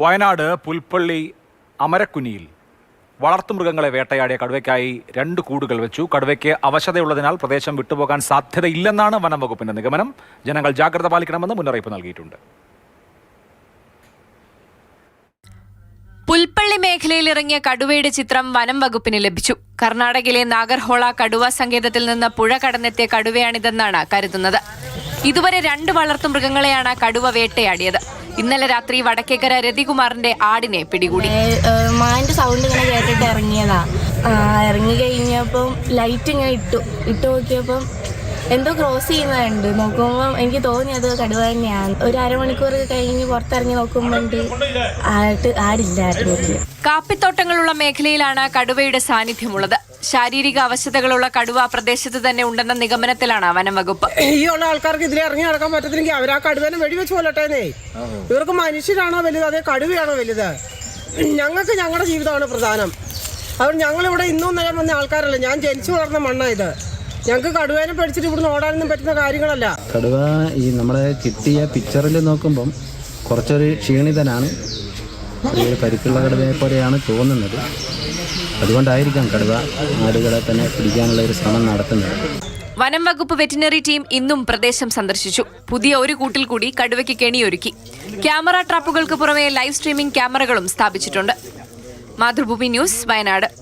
വയനാട് പുൽപ്പള്ളി അമരക്കുനിയിൽ വളർത്തുമൃഗങ്ങളെ വേട്ടയാടിയ കടുവയ്ക്കായി രണ്ട് കൂടുകൾ വെച്ചു. കടുവയ്ക്ക് അവശതയുള്ളതിനാൽ പ്രദേശം വിട്ടുപോകാൻ സാധ്യതയില്ലെന്നാണ് വനം നിഗമനം. ജനങ്ങൾ ജാഗ്രത പാലിക്കണമെന്ന് മുന്നറിയിപ്പ് നൽകിയിട്ടുണ്ട്. പുൽപ്പള്ളി മേഖലയിൽ ഇറങ്ങിയ കടുവയുടെ ചിത്രം വനം വകുപ്പിന് ലഭിച്ചു. കർണാടകയിലെ നാഗർഹോള കടുവ സങ്കേതത്തിൽ നിന്ന് പുഴ കടന്നെത്തിയ കടുവയാണിതെന്നാണ് കരുതുന്നത്. ഇതുവരെ രണ്ട് വളർത്തുമൃഗങ്ങളെയാണ് കടുവ വേട്ടയാടിയത്. ഇന്നലെ രാത്രി വടക്കേക്കര രതികുമാറിന്റെ ആടിനെ പിടികൂടി. മാന്റെ സൗണ്ട് ഇങ്ങനെ കേട്ടിട്ട് ഇറങ്ങിയതാ. ഇറങ്ങി കഴിഞ്ഞപ്പം ലൈറ്റ് ഇങ്ങനെ ഇട്ടു. ഇട്ട് നോക്കിയപ്പം എന്തോ ക്രോസ് ചെയ്യുന്നതുണ്ട്. നോക്കുമ്പോൾ എനിക്ക് തോന്നി അത് കടുവ തന്നെയാണ്. ഒരു അരമണിക്കൂർ കഴിഞ്ഞ് പുറത്തിറങ്ങി നോക്കുമ്പോൾ ആട്ട് ആടില്ലായിരുന്നു. വീട്ടിൽ. കാപ്പിത്തോട്ടങ്ങളുള്ള മേഖലയിലാണ് കടുവയുടെ സാന്നിധ്യമുള്ളത്. ശാരീരിക അവശതകളുള്ള കടുവ പ്രദേശത്ത് തന്നെ ഉണ്ടെന്ന നിഗമനത്തിലാണ് വനം വകുപ്പ്. ഈ ഉള്ള ആൾക്കാർക്ക് ഇതിലെ ഇറങ്ങി നടക്കാൻ പറ്റത്തില്ലെങ്കിൽ അവർ ആ കടുവനെ വെടിവെച്ച് കൊല്ലട്ടേന്നേ. ഇവർക്ക് മനുഷ്യരാണോ വലുത്? അതേ കടുവയാണോ വലുത്? ഞങ്ങൾക്ക് ഞങ്ങളുടെ ജീവിതമാണ് പ്രധാനം. അതുകൊണ്ട് ഞങ്ങളിവിടെ ഇന്നും നേരം വന്ന ആൾക്കാരല്ല. ഞാൻ ജനിച്ചു വളർന്ന മണ്ണാ ഇത്. ഞങ്ങൾക്ക് കടുവേനെ പഠിച്ചിട്ട് ഇവിടുന്ന് ഓടാനൊന്നും പറ്റുന്ന കാര്യങ്ങളല്ല. കടുവ ഈ നമ്മളെ കിട്ടിയ പിക്ചറിൽ നോക്കുമ്പം കുറച്ചൊരു ക്ഷീണിതനാണ്. ചെറിയൊരു പരിക്കുള്ള കടുവയെ പോലെയാണ് തോന്നുന്നത്? അതുകൊണ്ടായിരിക്കാം കടുവ ആടുകളെ തന്നെ പിടിക്കാനുള്ള ഒരു ശ്രമം നടത്തുന്നത്. വനം വകുപ്പ് വെറ്റിനറി ടീം ഇന്നും പ്രദേശം സന്ദർശിച്ചു. പുതിയ ഒരു കൂട്ടിൽ കൂടി കടുവയ്ക്ക് കെണിയൊരുക്കി. ക്യാമറ ട്രാപ്പുകൾക്ക് പുറമെ ലൈവ് സ്ട്രീമിംഗ് ക്യാമറകളും സ്ഥാപിച്ചിട്ടുണ്ട്. മാതൃഭൂമി ന്യൂസ് വയനാട്.